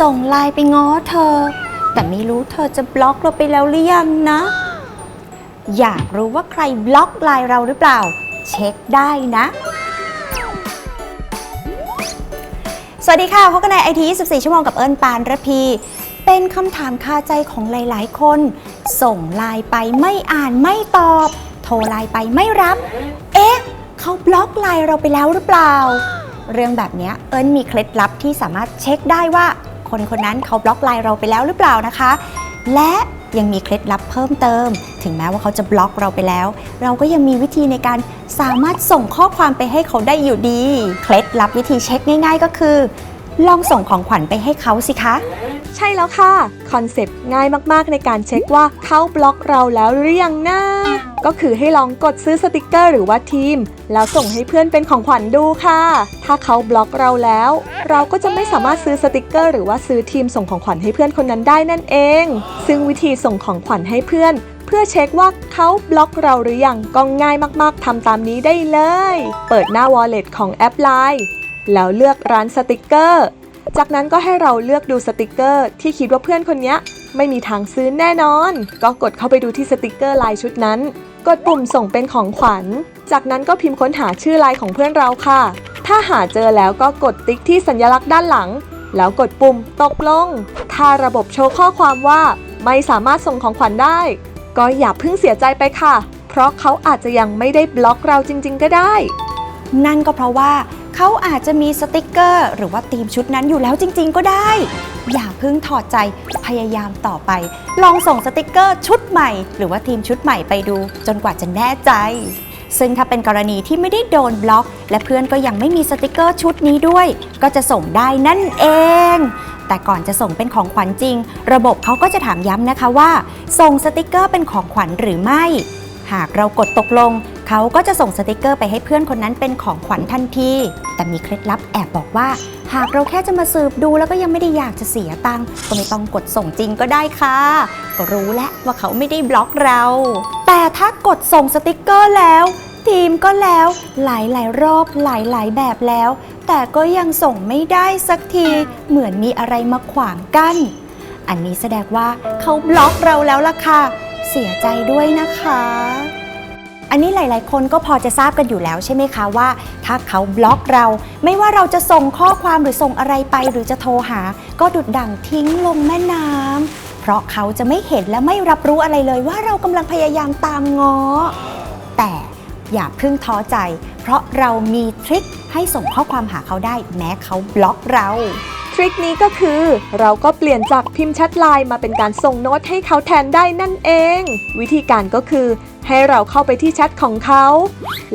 ส่งไลน์ไปง้อเธอ แต่ไม่รู้เธอจะบล็อกเราไปแล้วหรือยังนะ อยากรู้ว่าใครบล็อกไลน์เราหรือเปล่า เช็คได้นะ สวัสดีค่ะพบกันในไอที24 ชั่วโมงกับเอิญปานระพี เป็นคำถามคาใจของหลาย ๆ คน ส่งไลน์ไปไม่อ่านไม่ตอบ โทรไลน์ไปไม่รับ เอ๊ะเขาบล็อกไลน์เราไปแล้วหรือเปล่าเรื่องแบบนี้เอิญมีเคล็ดลับที่สามารถเช็คได้ว่า คนคนนั้นเขาบล็อกไลน์เราไปแล้วหรือเปล่านะคะ และยังมีเคล็ดลับเพิ่มเติม ถึงแม้ว่าเขาจะบล็อกเราไปแล้ว เราก็ยังมีวิธีในการสามารถส่งข้อความไปให้เขาได้อยู่ดี เคล็ดลับวิธีเช็คง่าย ๆ ก็คือ ลองส่งของขวัญไปให้เขาสิคะ ใช่แล้วค่ะ คอนเซปต์ง่ายมากๆในการเช็คว่าเขาบล็อกเราแล้วหรือยังนะก็คือให้ลองกดซื้อสติกเกอร์หรือว่าทีม แล้วส่งให้เพื่อนเป็นของขวัญดูค่ะ ถ้าเขาบล็อกเราแล้ว เราก็จะไม่สามารถซื้อสติกเกอร์หรือว่าซื้อทีมส่งของขวัญให้เพื่อนคนนั้นได้นั่นเอง ซึ่งวิธีส่งของขวัญให้เพื่อน เพื่อเช็คว่าเขาบล็อกเราหรือยังก็ง่ายมากๆทำตามนี้ได้เลย เปิดหน้า Wallet ของแอป Line แล้วเลือกร้านสติกเกอร์ จากนั้นก็ให้เราเลือกดูสติกเกอร์ ที่คิดว่าเพื่อนคนนี้ไม่มีทางซื้อแน่นอน ก็กดเข้าไปดูที่สติกเกอร์ลายชุดนั้น กดปุ่มส่งเป็นของขวัญ จากนั้นก็พิมพ์ค้นหาชื่อลายของเพื่อนเราค่ะ ถ้าหาเจอแล้วก็กดติ๊กที่สัญลักษณ์ด้านหลัง แล้วกดปุ่มตกลง ถ้าระบบโชว์ข้อความว่าไม่สามารถส่งของขวัญได้ ก็อย่าเพิ่งเสียใจไปค่ะ เพราะเขาอาจจะยังไม่ได้บล็อกเราจริง ๆ ก็ได้ นั่นก็เพราะว่า เขาอาจจะมีสติกเกอร์ หรือว่าธีมชุดนั้นอยู่แล้วจริง ๆ ก็ได้ อย่าเพิ่งถอดใจพยายามต่อไป ลองส่งสติกเกอร์ชุดใหม่ หรือว่าทีมชุดใหม่ไปดู จนกว่าจะแน่ใจ ซึ่งถ้าเป็นกรณีที่ไม่ได้โดนบล็อก และเพื่อนก็ยังไม่มีสติกเกอร์ชุดนี้ด้วย ก็จะส่งได้นั่นเองแต่ก่อนจะส่งเป็นของขวัญจริง ระบบเขาก็จะถามย้ำนะคะว่า ส่งสติกเกอร์เป็นของขวัญหรือไม่ หากเรากดตกลง เขาก็จะส่งสติกเกอร์ไปให้เพื่อนคนนั้นเป็นของขวัญทันที แต่มีเคล็ดลับแอบบอกว่า หากเราแค่จะมาสืบดูแล้วก็ยังไม่ได้อยากจะเสียตังค์ก็ไม่ต้องกดส่งจริงก็ได้ค่ะ ก็รู้แล้วว่าเขาไม่ได้บล็อกเรา แต่ถ้ากดส่งสติกเกอร์แล้วทีมก็แล้วหลายหลายรอบหลายหลายแบบแล้ว แต่ก็ยังส่งไม่ได้สักทีเหมือนมีอะไรมาขวางกั้น อันนี้แสดงว่าเขาบล็อกเราแล้วล่ะค่ะ เสียใจด้วยนะคะ อันนี้หลาย ๆ คนก็พอจะทราบกันอยู่แล้วใช่ไหมคะว่า ถ้าเขาบล็อกเรา ไม่ว่าเราจะส่งข้อความหรือส่งอะไรไป หรือจะโทรหา ก็ดุดดั่งทิ้งลงแม่น้ำเพราะเขาจะไม่เห็นและไม่รับรู้อะไรเลยว่าเรากำลังพยายามตามง้อแต่ อย่าเพิ่งท้อใจ เพราะเรามีทริคให้ส่งข้อความหาเขาได้แม้เขาบล็อกเราทริคนี้ก็คือ เราก็เปลี่ยนจากพิมพ์แชทไลน์มาเป็นการส่งโน้ตให้เขาแทนได้นั่นเอง วิธีการก็คือ ให้เราเข้าไปที่แชทของเขา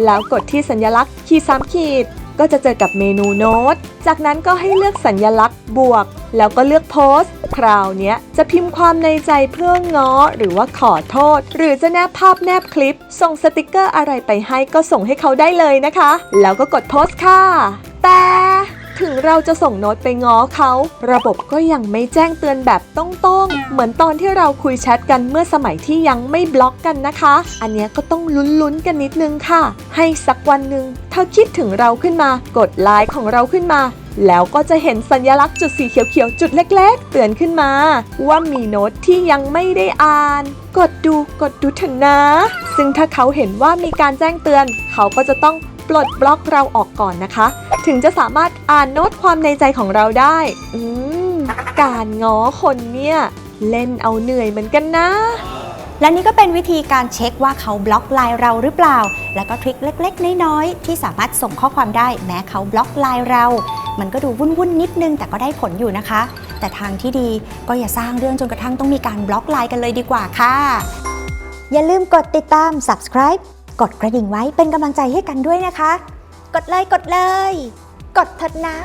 แล้วกดที่สัญลักษณ์ขีดสามขีด ก็จะเจอกับเมนูโน้ต จากนั้นก็ให้เลือกสัญลักษณ์บวก แล้วก็เลือกโพสต์ คราวนี้จะพิมพ์ความในใจเพื่อง้อหรือว่าขอโทษ หรือจะแนบภาพแนบคลิป ส่งสติกเกอร์อะไรไปให้ก็ส่งให้เขาได้เลยนะคะ แล้วก็กดโพสต์ค่ะ แต่ถึงเราจะส่งโน้ตไปง้อเขา ระบบก็ยังไม่แจ้งเตือนแบบต้องๆ เหมือนตอนที่เราคุยแชทกันเมื่อสมัยที่ยังไม่บล็อกกันนะคะ อันนี้ก็ต้องลุ้นๆกันนิดนึงค่ะ ให้สักวันหนึ่งเธอคิดถึงเราขึ้นมา กดไลค์ของเราขึ้นมา แล้วก็จะเห็นสัญลักษณ์จุดสีเขียวๆ จุดเล็กๆ เตือนขึ้นมา ว่ามีโน้ตที่ยังไม่ได้อ่าน กดดูกดดูเถอะนะ ซึ่งถ้าเขาเห็นว่ามีการแจ้งเตือน เขาก็จะต้องปลดบล็อกเราออกก่อนนะคะ ถึงจะสามารถอ่านโน้ตความในใจของเราได้ อืม การง้อคนเนี่ย เล่นเอาเหนื่อยเหมือนกันนะและนี่ก็เป็นวิธีการเช็คว่าเขาบล็อกไลน์เราหรือเปล่า แล้วก็ทริคเล็ก ๆ น้อย ๆ ที่สามารถส่งข้อความได้แม้เขาบล็อกไลน์เรา มันก็ดูวุ่นๆนิดนึงแต่ก็ได้ผลอยู่นะคะ แต่ทางที่ดีก็อย่าสร้างเรื่องจนกระทั่งต้องมีการบล็อกไลน์กันเลยดีกว่าค่ะ อย่าลืมกดติดตาม subscribe กดกระดิ่งไว้เป็นกำลังใจให้กันด้วยนะคะ กดเลยกดเลย กดเถิดนะ